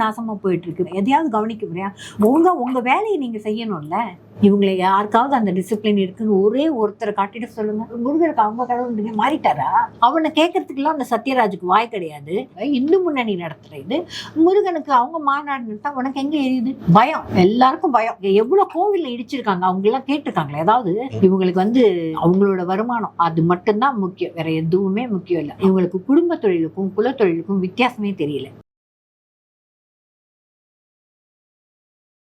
நாசமா போயிட்டு இருக்கு எதையாவது கவனிக்க முடியா ஒழுங்கா உங்க வேலையை நீங்க செய்யணும்ல. இவங்களை யாருக்காவது அந்த டிசிப்ளின் இருக்குன்னு ஒரே ஒருத்தரை காட்டிட்டு சொல்லுங்க. முருகருக்கு அவங்க கடவுள் மாறிட்டாரா? அவனை கேட்கறதுக்குலாம் அந்த சத்யராஜுக்கு வாய் கிடையாது. இந்து முன்னணி நடத்துற இது முருகனுக்கு அவங்க மாநாடு நடத்தா உனக்கு எங்க எரியுது? பயம். எல்லாருக்கும் பயம். எவ்வளவு கோவில்ல இடிச்சிருக்காங்க? அவங்க எல்லாம் கேட்டிருக்காங்களே. ஏதாவது இவங்களுக்கு வந்து அவங்களோட வருமானம் அது மட்டும்தான் முக்கியம். வேற எதுவுமே முக்கியம் இல்லை. இவங்களுக்கு குடும்ப தொழிலுக்கும் குலத்தொழிலுக்கும் வித்தியாசமே தெரியல.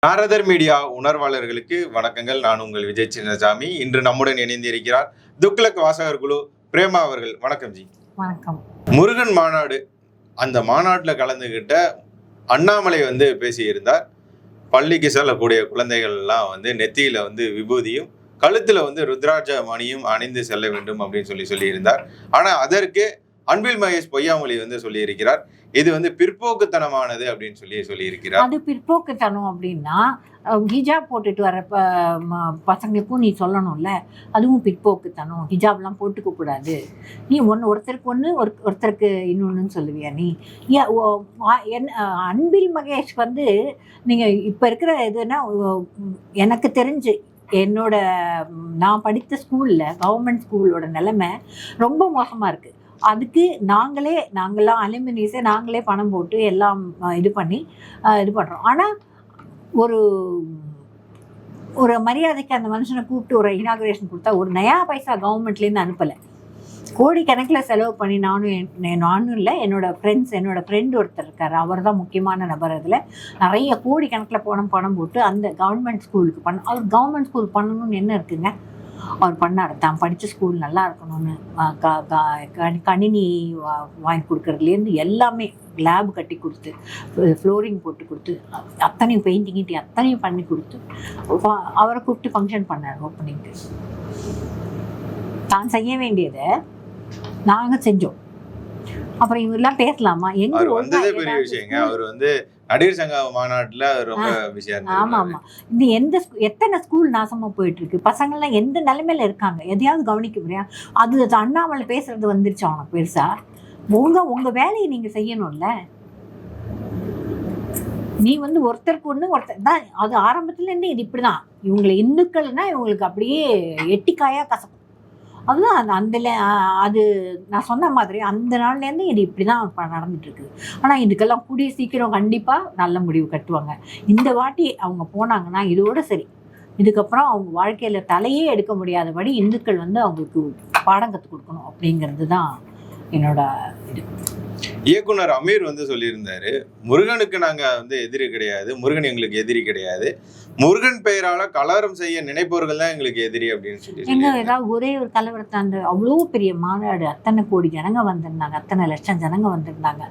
நாரதர் மீடியா உணர்வாளர்களுக்கு வணக்கங்கள். நான் உங்கள் விஜய் சின்னசாமி. இன்று நம்முடன் இணைந்திருக்கிறார் துக்ளக் வாசகர் குழு பிரேமா அவர்கள். வணக்கம் ஜி. வணக்கம். முருகன் மாநாடு அந்த மாநாட்டில் கலந்துக்கிட்ட அண்ணாமலை வந்து பேசியிருந்தார். பள்ளிக்கு செல்லக்கூடிய குழந்தைகள் எல்லாம் வந்து நெத்தியில வந்து விபூதியும் கழுத்துல வந்து ருத்ராட்ச மணியும் அணிந்து செல்ல வேண்டும் அப்படின்னு சொல்லி சொல்லியிருந்தார். ஆனா அதற்கு அன்பில் மகேஷ் பொய்யாமொழி வந்து சொல்லியிருக்கிறார். இது வந்து பிற்போக்குத்தனமானது அப்படின்னு சொல்லி சொல்லியிருக்கிறார். அது பிற்போக்குத்தனம் அப்படின்னா ஹிஜாப் போட்டுட்டு வர ப- ம- பசங்களுக்கும் நீ சொல்லணும்ல அதுவும் பிற்போக்குத்தனம். ஹிஜாப்லாம் போட்டுக்க கூடாது. நீ ஒன்று ஒருத்தருக்கு ஒன்று ஒரு ஒருத்தருக்கு இன்னொன்றுன்னு சொல்லுவியா நீ? ஏன் என் அன்பில் மகேஷ் வந்து நீங்கள் இப்போ இருக்கிற இதுனா எனக்கு தெரிஞ்சு என்னோட நான் படித்த ஸ்கூலில் கவர்மெண்ட் ஸ்கூலோட நிலைமை ரொம்ப மோசமாக இருக்குது அதுக்கு நாங்களே நாங்களாம் அலுமினியஸே நாங்களே பணம் போட்டு எல்லாம் இது பண்ணி இது பண்ணுறோம் ஆனால் ஒரு ஒரு மரியாதைக்கு அந்த மனுஷனை கூப்பிட்டு ஒரு இனாகுரேஷன் கொடுத்தா ஒரு நயா பைசா கவர்மெண்ட்லேருந்து அனுப்பலை. கோடிக்கணக்கில் செலவு பண்ணி நானும் என் நானும் இல்லை என்னோடய ஃப்ரெண்ட்ஸ் என்னோடய ஃப்ரெண்ட் ஒருத்தர் இருக்கார். அவர் தான் முக்கியமான நபர் அதில். நிறைய கோடிக்கணக்கில் போன பணம் போட்டு அந்த கவர்மெண்ட் ஸ்கூலுக்கு பண்ண அவர் கவர்மெண்ட் ஸ்கூல் பண்ணணும்னு என்ன இருக்குங்க? அவர் பண்ணார். தான் படித்த ஸ்கூல் நல்லா இருக்கணும்னு கணினி வாங்கி கொடுக்கறதுலேருந்து எல்லாமே லேப் கட்டி கொடுத்து ஃப்ளோரிங் போட்டு கொடுத்து அத்தனையும் பெயிண்டிங் கிட்டி அத்தனையும் பண்ணி கொடுத்து அவரை கூப்பிட்டு ஃபங்க்ஷன் பண்ணார் ஓப்பனிங்க்கு தான் செய்ய வேண்டியதை நாங்கள் செஞ்சோம். அப்புறம் இவரெல்லாம் பேசலாமா? எங்க வந்ததே பெரிய விஷயங்க. அவர் வந்து நடிகர் சங்க மாநாட்டுல ரொம்ப பிஸியா ஆமா இருந்தாரு ஆமா இது எந்த எத்தனை ஸ்கூல் நாசமா போயிட்டு இருக்கு பசங்கள்லாம் எந்த நிலைமையில இருக்காங்க? எதையாவது கவனிக்க முடியா அது அண்ணாமலை பேசுறது வந்துருச்சு அவனுக்கு பெருசா. உங்க உங்க வேலையை நீங்க செய்யணும்ல. நீ வந்து ஒருத்தருக்கு ஒண்ணு ஒருத்தர் தான் அது ஆரம்பத்துல இருந்து இது இப்படிதான். இவங்களை இந்துக்கள்னா இவங்களுக்கு அப்படியே எட்டிக்காயா கசக்கும். அதுதான் அந்த அந்த அது நான் சொன்ன மாதிரி அந்த நாள்லேருந்து இது இப்படி தான் நடந்துட்டு இருக்கு ஆனால் இதுக்கெல்லாம் கூடிய சீக்கிரம் கண்டிப்பாக நல்ல முடிவு கட்டுவாங்க. இந்த வாட்டி அவங்க போனாங்கன்னா இதோட சரி. இதுக்கப்புறம் அவங்க வாழ்க்கையில் தலையே எடுக்க முடியாதபடி இந்துக்கள் வந்து அவங்களுக்கு பாடம் கற்றுக் கொடுக்கணும் அப்படிங்கிறது தான் என்னோட இது. இயக்குனர் அமீர் வந்து சொல்லியிருந்தாரு முருகனுக்கு நாங்க வந்து எதிரி கிடையாது முருகன் எங்களுக்கு எதிரி கிடையாது. முருகன் பெயரால கலவரம் செய்ய நினைப்பவர்கள் தான் எங்களுக்கு எதிரி அப்படின்னு சொல்லி எங்க. ஏதாவது ஒரே ஒரு கலவரத்தை அந்த அவ்வளோ பெரிய மாநாடு அத்தனை கோடி ஜனங்க வந்திருந்தாங்க அத்தனை லட்சம் ஜனங்க வந்திருந்தாங்க.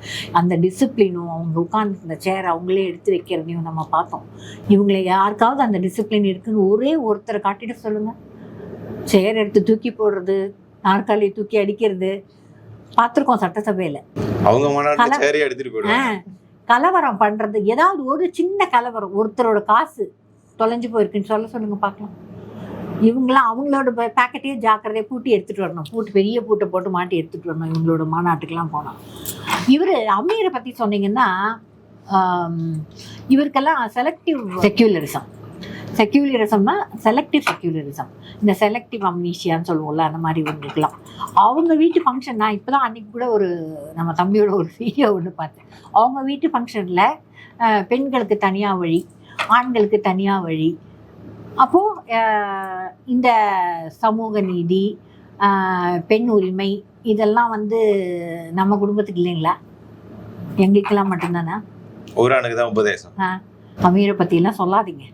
அந்த டிசிப்ளினும் அவங்க உட்கார்ந்து சேர் அவங்களே எடுத்து வைக்கிறதையும் நம்ம பார்த்தோம். இவங்களை யாருக்காவது அந்த டிசிப்ளின் இருக்குன்னு ஒரே ஒருத்தரை காட்டிட்டு சொல்லுங்க. சேர் எடுத்து தூக்கி போடுறது நாற்காலி தூக்கி அடிக்கிறது பார்த்துருக்கோம் சட்டசபையில். அவங்க கலவரம் பண்றது. ஏதாவது ஒரு சின்ன கலவரம். ஒருத்தரோட காசு தொலைஞ்சு போயிருக்குன்னு சொல்ல சொல்லுங்க பார்க்கலாம். இவங்களாம் அவங்களோட பேக்கெட்டையே ஜாக்கிரதையை பூட்டி எடுத்துட்டு வரணும். பூட்டு பெரிய பூட்டை போட்டு மாட்டி எடுத்துட்டு வரணும் இவங்களோட மாநாட்டுக்கெல்லாம் போனோம் இவர் அமீரை பத்தி சொன்னீங்கன்னா இவருக்கெல்லாம் செலக்டிவ் செக்யூலரிசம் செக்யூலரிசம்னா செலக்டிவ் செக்யூலரிசம் இந்த செலக்டிவ் அம்னீஷியான்னு சொல்லுவோம்ல அந்த மாதிரி இவங்களுக்குலாம் அவங்க வீட்டு ஃபங்க்ஷன் நான் இப்போ தான் அன்றைக்கி கூட ஒரு நம்ம தம்பியோட ஒரு வீடியோ ஒன்று பார்த்தேன். அவங்க வீட்டு ஃபங்க்ஷனில் பெண்களுக்கு தனியாக வழி ஆண்களுக்கு தனியாக வழி. அப்போது இந்த சமூக நீதி பெண் உரிமை இதெல்லாம் வந்து நம்ம குடும்பத்துக்கு இல்லைங்களா? எங்களுக்கெல்லாம் மட்டும்தானே? ஊரானுக்கு தான் உபதேசம். அமீரை பற்றியெல்லாம் சொல்லாதீங்க.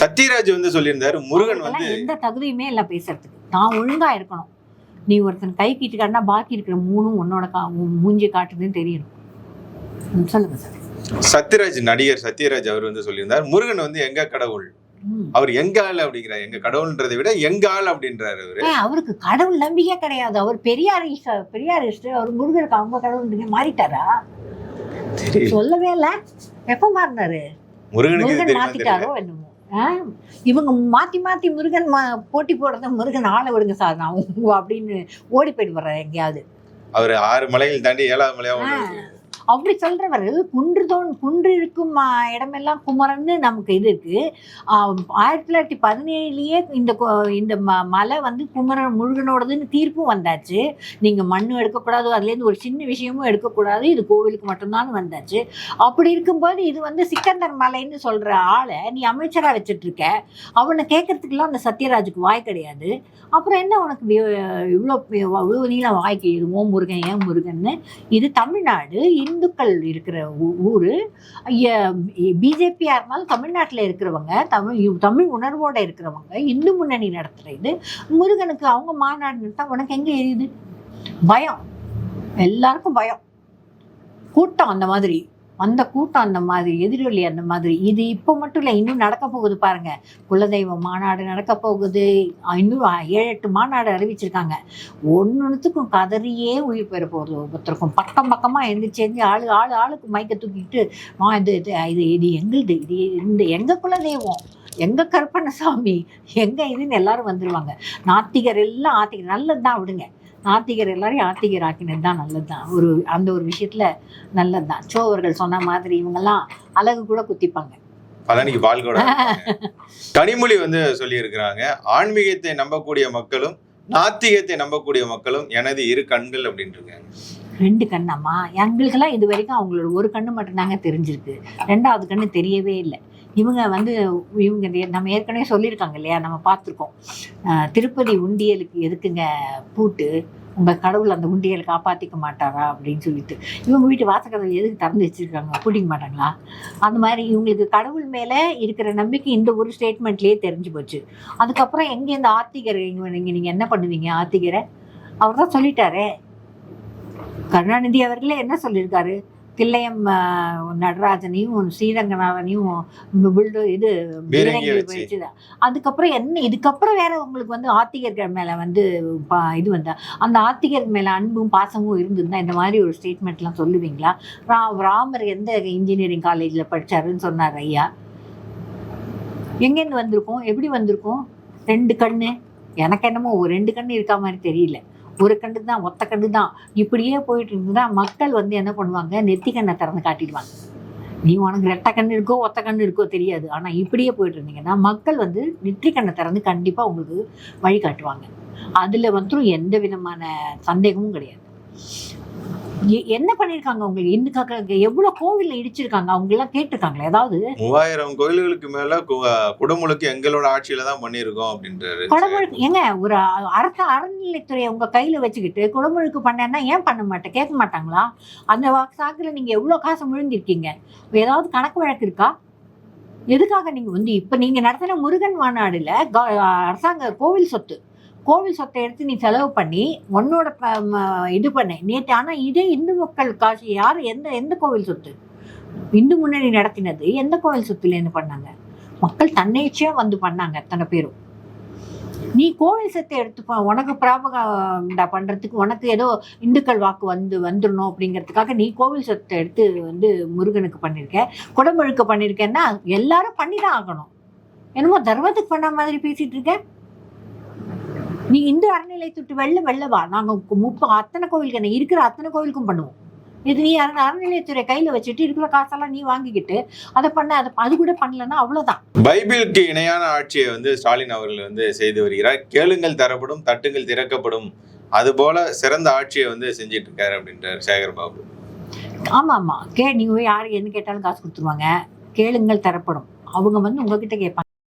சத்யராஜ் வந்து சொல்லியிருந்தாரு முருகன் வந்து எந்த தகுதியுமே இல்லை பேசுறதுக்கு. நான் ஒழுங்கா இருக்கணும். நீ ஒருத்தன் கை கீட்டு காட்டினா பாக்கி இருக்கிற மூணும் உன்னோட கா மூஞ்சி காட்டுதுன்னு தெரியணும். சொல்லுங்க சார். சத்யராஜ் நடிகர் சத்யராஜ் அவர் வந்து சொல்லியிருந்தார் முருகன் வந்து எங்க கடவுள். அவர் எங்க ஆள் அப்படிங்கிறார். எங்க கடவுள்ன்றதை விட எங்க ஆள் அப்படின்றாரு அவரு. அவருக்கு கடவுள் நம்பிக்கை கிடையாது. அவர் பெரியார் பெரியாரிஸ்ட் அவர் முருகருக்கு அவங்க கடவுள் மாறிட்டாரா. சொல்லவே இல்ல. எப்ப மாறினாரு? முருகனுக்கு மாத்திட்டாரோ என்னமோ? இவங்க மாத்தி மாத்தி முருகன் மா- போட்டி போடுறத முருகன் ஆளை விடுங்க சார் நான் அப்படின்னு ஓடி போயிட்டு வர்றேன் எங்கேயாவது அவர் ஆறு மலைகள் தாண்டி ஏழாவது மலையா ஆ. ஒண்ணு இருக்கு. அப்படி சொல்கிறவர் குன்று தோன் குன்று இருக்கும் இடமெல்லாம் குமரன்னு நமக்கு இது இருக்குது ஆயிரத்தி தொள்ளாயிரத்தி பதினேழுலயே இந்த இந்த ம- மலை வந்து குமரன் முழுகனோடதுன்னு தீர்ப்பும் வந்தாச்சு. நீங்கள் மண்ணும் எடுக்கக்கூடாது அதுலேருந்து ஒரு சின்ன விஷயமும் எடுக்கக்கூடாது இது கோவிலுக்கு மட்டும்தான் வந்தாச்சு. அப்படி இருக்கும்போது இது வந்து சிக்கந்தர் மலைன்னு சொல்கிற ஆளை நீ அமைச்சராக வச்சுட்ருக்க. அவனை கேட்கறதுக்கெல்லாம் அந்த சத்யராஜுக்கு வாய் கிடையாது. அப்புறம் என்ன உனக்கு இவ்வளோ இவ்வளோ நீளம் வாய்க்கு இது ஓ முருகன் ஏன் முருகன்னு? இது தமிழ்நாடு இந்துக்கள் இருக்கிற ஊ- பிஜேபியாக இருந்தாலும் தமிழ்நாட்டில் இருக்கிறவங்க தமிழ் தமிழ் உணர்வோடு இருக்கிறவங்க இந்து முன்னணி நடத்துகிற இது முருகனுக்கு அவங்க மாநாடு நடத்தா உனக்கு எங்கே எரியுது? பயம். எல்லாருக்கும் பயம். கூட்டம் அந்த மாதிரி. அந்த கூட்டம் அந்த மாதிரி எதிரொலி அந்த மாதிரி. இது இப்போ மட்டும் இல்லை இன்னும் நடக்க போகுது பாருங்க. குலதெய்வ மாநாடு நடக்க போகுது. இன்னும் ஏழு எட்டு மாநாடு அறிவிச்சிருக்காங்க. ஒன்னொன்றுத்துக்கும் கதறியே உயிர் பெற போகுது ஒவ்வொருத்தருக்கும். பக்கம் பக்கமாக எழுந்திரிச்சு எழுந்து ஆளு ஆளு ஆளுக்கு மயக்க தூக்கிட்டு ஆ இது இது இது இது எங்களுது? இது இந்த எங்கள் குலதெய்வம்? எங்க கருப்பண்ணசாமி? எங்க இதுன்னு எல்லாரும் வந்துருவாங்க. நாத்திகர் எல்லாம் ஆத்திகர். நல்லது தான் விடுங்க. நாத்திகர் எல்லாரையும் ஆத்திகர் ஆக்கினது தான் நல்லது தான் ஒரு அந்த ஒரு விஷயத்துல நல்லது தான் சோ அவர்கள் சொன்ன மாதிரி இவங்கெல்லாம் அழகு கூட குத்திப்பாங்க. பழனிக்கு பால் கூட கனிமொழி வந்து சொல்லியிருக்கிறாங்க. ஆன்மீகத்தை நம்பக்கூடிய மக்களும் நாத்திகத்தை நம்பக்கூடிய மக்களும் எனது இரு கண்கள் இருக்காங்க ரெண்டு கண்ணம்மா. எங்களுக்கெல்லாம் இது வரைக்கும் அவங்களோட ஒரு கண்ணு மட்டும்தாங்க தெரிஞ்சிருக்கு. ரெண்டாவது கண்ணு தெரியவே இல்லை. இவங்க வந்து இவங்க நம்ம ஏற்கனவே சொல்லியிருக்காங்க இல்லையா? நம்ம பார்த்துருக்கோம். திருப்பதி உண்டியலுக்கு எதுக்குங்க பூட்டு? உங்கள் கடவுள் அந்த உண்டியலை காப்பாற்றிக்க மாட்டாரா? அப்படின்னு சொல்லிட்டு. இவங்க வீட்டு வாசக்கதவை எதுக்கு திறந்து வச்சிருக்காங்க? பிடிக்க மாட்டாங்களா? அந்த மாதிரி இவங்களுக்கு கடவுள் மேலே இருக்கிற நம்பிக்கை இந்த ஒரு ஸ்டேட்மெண்ட்லேயே தெரிஞ்சு போச்சு. அதுக்கப்புறம் எங்கே இந்த ஆத்திகர் நீங்கள் நீங்கள் என்ன பண்ணுவீங்க? ஆத்திகரை? அவர் தான் சொல்லிட்டாரே. கருணாநிதி அவர்களே என்ன சொல்லியிருக்காரு? தில்லையம் நடராஜனையும் ஸ்ரீரங்கநாதனையும் புல்டோ இது பீரங்கி பீரங்கி வச்சு. வச்சு அதுக்கப்புறம் என்ன இதுக்கப்புறம் வேற உங்களுக்கு வந்து ஆத்திகர்கள் மேல வந்து இது வந்தா. அந்த ஆத்திகர் மேல அன்பும் பாசமும் இருந்திருந்தா இந்த மாதிரி ஒரு ஸ்டேட்மெண்ட்லாம் சொல்லுவீங்களா? ரா ராமர் எந்த இன்ஜினியரிங் காலேஜில் படிச்சாருன்னு சொன்னார் ஐயா. எங்கேருந்து வந்திருக்கோம்? எப்படி வந்திருக்கோம்? ரெண்டு கண்ணு. எனக்கு என்னமோ ஒரு ரெண்டு கண்ணு இருக்கா மாதிரி தெரியல. ஒரு கண்டு தான் ஒத்த கண்டு தான் இப்படியே போயிட்டு இருந்தா மக்கள் வந்து என்ன பண்ணுவாங்க? நெத்தி கண்ணை திறந்து காட்டிடுவாங்க. நீ உனக்கு ரெட்டை கண்ணு இருக்கோ ஒத்த கண்ணு இருக்கோ தெரியாது. ஆனால் இப்படியே போயிட்டு இருந்தீங்கன்னா மக்கள் வந்து நெற்றி கண்ணை திறந்து கண்டிப்பாக உங்களுக்கு வழி காட்டுவாங்க அதில் வந்துடும் எந்த விதமான சந்தேகமும் கிடையாது. என்ன பண்ணியிருக்காங்க உங்களுக்கு இந்துக்காக எவ்வளோ கோவிலில் இடிச்சிருக்காங்க? அவங்க எல்லாம் கேட்டிருக்காங்களே? ஏதாவது? மூவாயிரம் கோயில்களுக்கு மேல குடமுழுக்கு எங்களோட ஆட்சியில தான் பண்ணியிருக்கோம் அப்படின்றாரு. குடமுழுக்கு ஏங்க ஒரு அரச அறநிலைத்துறையை உங்க கையில வச்சுக்கிட்டு குடமுழுக்கு பண்ணேன்னா ஏன் பண்ண மாட்டேன் கேட்க மாட்டாங்களா? அந்த சாக்குல நீங்க எவ்வளவு காசு முழுங்கிருக்கீங்க? ஏதாவது கணக்கு வழக்கு இருக்கா? எதுக்காக நீங்க வந்து இப்ப நீங்க நடத்தின முருகன் மாநாடுல அரசாங்க கோவில் சொத்து. கோவில் சொத்தை எடுத்து நீ செலவு பண்ணி உன்னோட ப- ம- இது பண்ண. நேற்று ஆனால் இதே இந்து மக்கள் காசு யார் எந்த எந்த கோவில் சொத்து? இந்து முன்னணி நடத்தினது எந்த கோவில் சொத்துலேருந்து பண்ணாங்க. மக்கள் தன்னிச்சையா வந்து பண்ணாங்க அத்தனை பேரும். நீ கோவில் சத்தை எடுத்து உனக்கு பிராபகண்டா பண்ணுறதுக்கு உனக்கு ஏதோ இந்துக்கள் வாக்கு வந்து வந்துடணும் அப்படிங்கிறதுக்காக நீ கோவில் சொத்தை எடுத்து வந்து முருகனுக்கு பண்ணியிருக்க குடமுழுக்க பண்ணியிருக்கேன்னா எல்லாரும் பண்ணி தான் ஆகணும். என்னமோ தர்மத்துக்கு பண்ண மாதிரி பேசிகிட்டு இருக்கேன் நீ இந்து அறநிலையத்துட்டு வெளில வெளில வா. நாங்க முப்ப அத்தனை கோவிலுக்கு இருக்கிற அத்தனை கோவிலுக்கும் பண்ணுவோம். இது நீ அற அறநிலையத்துறை கையில வச்சுட்டு இருக்கிற காசெல்லாம் நீ வாங்கிக்கிட்டு அதை பண்ண அதை அது கூட பண்ணலன்னா அவ்வளவுதான். பைபிளுக்கு இணையான ஆட்சியை வந்து ஸ்டாலின் அவர்கள் வந்து செய்து வருகிறார். கேளுங்கள் தரப்படும் தட்டுங்கள் திறக்கப்படும். அதுபோல சிறந்த ஆட்சியை வந்து செஞ்சிட்டு இருக்காரு அப்படின்றார் சேகர் பாபு ஆமா ஆமா கே நீங்க போய் யாரு என்ன கேட்டாலும் காசு கொடுத்துருவாங்க. கேளுங்கள் தரப்படும். அவங்க வந்து உங்ககிட்ட கேட்பாங்க.